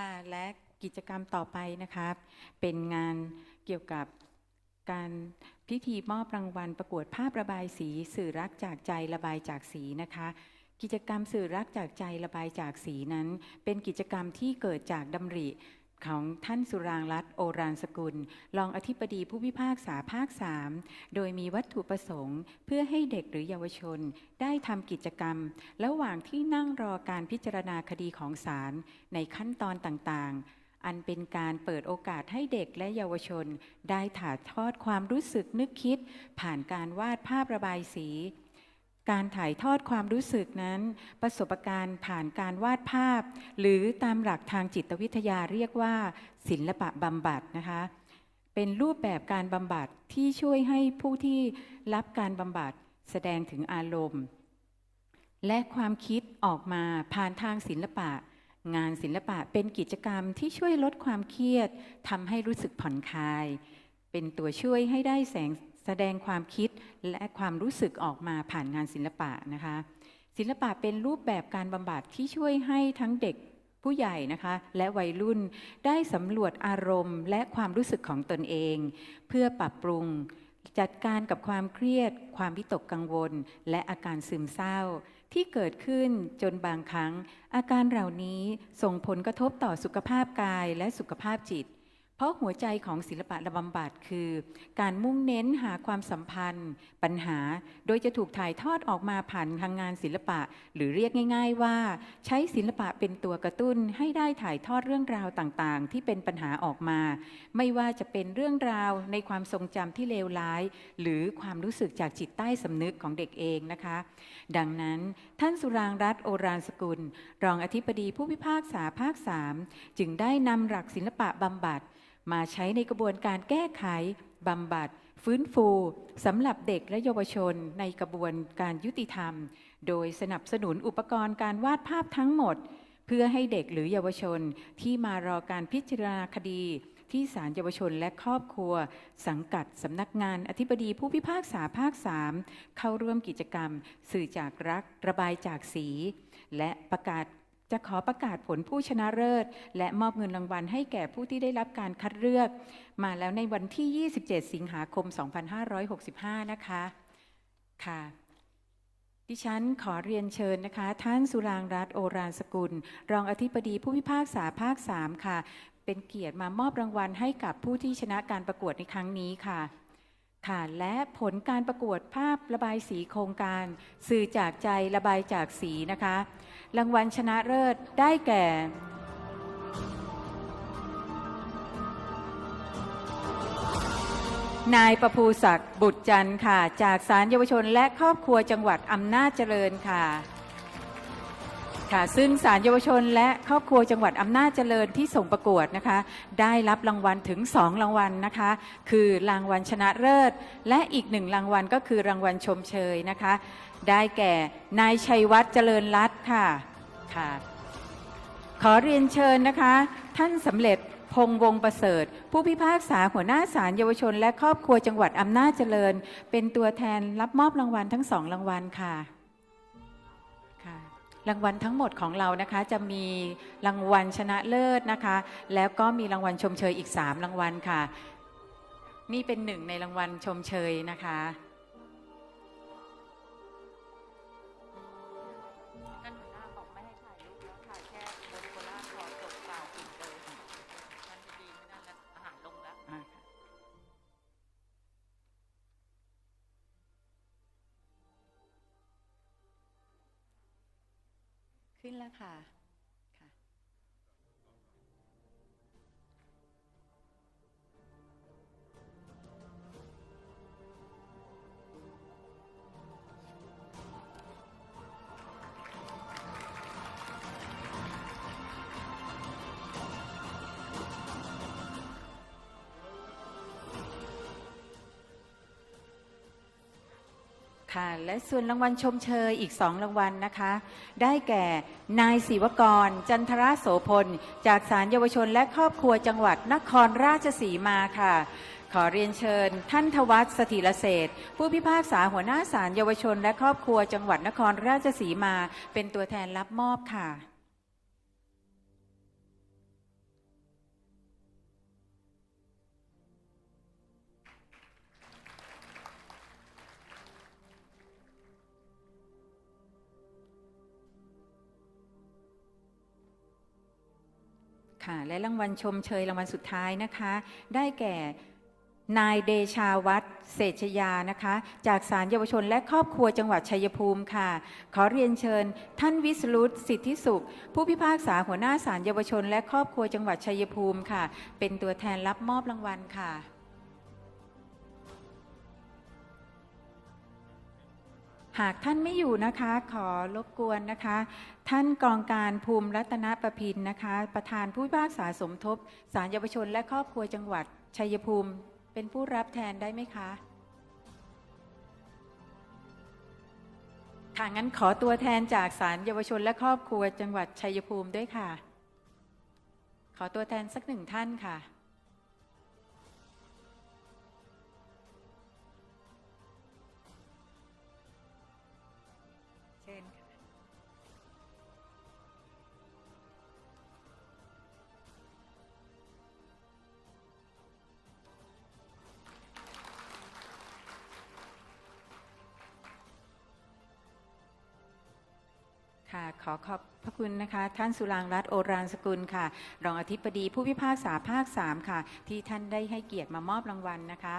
ค่ะ และกิจกรรมต่อไปนะคะเป็นงานเกี่ยวกับการพิธีมอบรางวัลประกวดภาพระบายสี สื่อรักจากใจระบายจากสีนะคะ กิจกรรมสื่อรักจากใจระบายจากสีนั้น เป็นกิจกรรมที่เกิดจากดำริ ของท่านสุรางรัตน์โอรานสกุล รองอธิบดีผู้พิพากษาภาค 3 โดยมีวัตถุประสงค์ เพื่อให้เด็กหรือเยาวชน ได้ทำกิจกรรม ระหว่างที่นั่งรอการพิจารณาคดีของศาลในขั้นตอนต่างๆ อันเป็นการเปิดโอกาสให้เด็กและเยาวชน ได้ถ่ายทอดความรู้สึกนึกคิด ผ่านการวาดภาพระบายสี การถ่ายทอดความรู้สึกนั้น ประสบการณ์ผ่านการวาดภาพ หรือตามหลักทางจิตวิทยาเรียกว่า ศิลปะบำบัดนะคะ เป็นรูปแบบการบำบัดที่ช่วยให้ผู้ที่รับการบำบัดแสดงถึงอารมณ์ และความคิดออกมาผ่านทางศิลปะ งานศิลปะเป็นกิจกรรมที่ช่วยลดความเครียดทำให้รู้สึกผ่อนคลาย เป็นตัวช่วยให้ได้แสง แสดงความคิดและความรู้สึกออกมาผ่านงานศิลปะนะคะ ศิลปะเป็นรูปแบบการบำบัดที่ช่วยให้ทั้งเด็กผู้ใหญ่นะคะและวัยรุ่นได้สำรวจอารมณ์ และความรู้สึกของตนเอง เพื่อปรับปรุง จัดการกับความเครียด ความวิตกกังวล และอาการซึมเศร้า ที่เกิดขึ้นจนบางครั้ง อาการเหล่านี้ส่งผลกระทบต่อสุขภาพกายและสุขภาพจิต เพราะหัวใจของศิลปะระบำบัดคือ การมุ่งเน้นหาความสัมพันธ์ ปัญหา โดยจะถูกถ่ายทอดออกมาผ่านทางงานศิลปะ หรือเรียกง่าย ๆ ว่า ใช้ศิลปะเป็นตัวกระตุ้นให้ได้ถ่ายทอดเรื่องราวต่างๆ ที่เป็นปัญหาออกมา ไม่ว่าจะเป็นเรื่องราวในความทรงจำที่เลวร้าย หรือความรู้สึกจากจิตใต้สำนึกของเด็กเองนะคะ ดังนั้นท่านสุรางรัตน์โอรานสกุล รองอธิบดีผู้พิพากษาภาค 3 จึงได้นำหลักศิลปะบำบัด มาใช้ในกระบวนการแก้ไขบำบัด ฟื้นฟูสำหรับเด็กและเยาวชนในกระบวนการยุติธรรม โดยสนับสนุนอุปกรณ์การวาดภาพทั้งหมด เพื่อให้เด็กหรือเยาวชนที่มารอการพิจารณาคดี ที่ศาลเยาวชนและครอบครัว สังกัดสำนักงานอธิบดีผู้พิพากษาภาค 3 เข้าร่วมกิจกรรม สื่อจากรักระบายจากสี และประกาศ จะขอประกาศผลผู้ชนะเลิศ และมอบเงินรางวัลให้แก่ผู้ที่ได้รับการคัดเลือก มาแล้วในวันที่ 27 สิงหาคม 2565 นะคะ ค่ะ ดิฉันขอเรียนเชิญนะคะ ท่านสุรางรัตโอรานสกุล รองอธิบดีผู้พิพากษาภาค 3 ค่ะ เป็นเกียรติมามอบรางวัลให้กับผู้ที่ชนะการประกวดในครั้งนี้ค่ะ ค่ะและผลการประกวดภาพระบายสีโครงการ สื่อจากใจระบายจากสีนะคะ รางวัลชนะเลิศได้แก่ นายประภูศักดิ์บุตรจันทร์ค่ะ จากศาลเยาวชนและครอบครัวจังหวัดอำนาจเจริญค่ะ ค่ะซึ่งศาลเยาวชนและครอบครัวจังหวัดอำนาจเจริญที่ส่งประกวดนะคะ ได้รับรางวัลถึง 2 รางวัลนะคะ คือรางวัลชนะเลิศ และอีกหนึ่งรางวัลก็คือรางวัลชมเชยนะคะ ได้แก่นายชัยวัฒน์เจริญรัตน์ค่ะค่ะ ขอเรียนเชิญนะคะ ท่านสำเร็จพงวงประเสริฐ ผู้พิพากษาหัวหน้าศาลเยาวชน และครอบครัวจังหวัดอำนาจเจริญ เป็นตัวแทนรับมอบรางวัลทั้งสองรางวัลค่ะ รางวัลทั้งหมดของเรานะคะจะมีรางวัลชนะเลิศนะคะ แล้วก็มีรางวัลชมเชยอีก 3 รางวัลค่ะ นี่เป็นหนึ่งในรางวัลชมเชยนะคะ ขึ้นแล้วค่ะ ค่ะและส่วนรางวัลชมเชยอีกสองรางวัลนะคะ ได้แก่นายศิวกร จันทราโสพล จากศาลเยาวชนและครอบครัวจังหวัดนครราชสีมาค่ะ ขอเรียนเชิญ ท่านทวัฒสถิรเศษผู้พิพากษาหัวหน้าศาลเยาวชนและครอบครัวจังหวัดนครราชสีมา เป็นตัวแทนรับมอบค่ะ ค่ะ และรางวัลชมเชยรางวัลสุดท้ายนะคะ ได้แก่นายเดชาวัฒเศรษชยานะคะ จากศาลเยาวชนและครอบครัวจังหวัดชัยภูมิค่ะ ขอเรียนเชิญ ท่านวิสรุตสิทธิสุข ผู้พิพากษาหัวหน้าศาลเยาวชน และครอบครัวจังหวัดชัยภูมิค่ะ เป็นตัวแทนรับมอบรางวัลค่ะ หากท่านไม่อยู่นะคะ ขอรบกวนนะคะ ท่านกองการภูมิรัตนประพินนะคะ ประธานผู้พิพากษาสมทบศาลเยาวชนและครอบครัวจังหวัด ชัยภูมิ เป็นผู้รับแทนได้ไหมคะ ค่ะงั้นขอตัวแทนจากศาลเยาวชนและครอบครัวจังหวัดชัยภูมิด้วยค่ะ ขอตัวแทนสักหนึ่งท่านค่ะ ค่ะขอขอบพระคุณนะคะ ท่านสุรางรัตน์โอรานสกุลค่ะ รองอธิบดีผู้พิพากษาภาค 3 ค่ะ ที่ท่านได้ให้เกียรติมามอบรางวัลนะคะ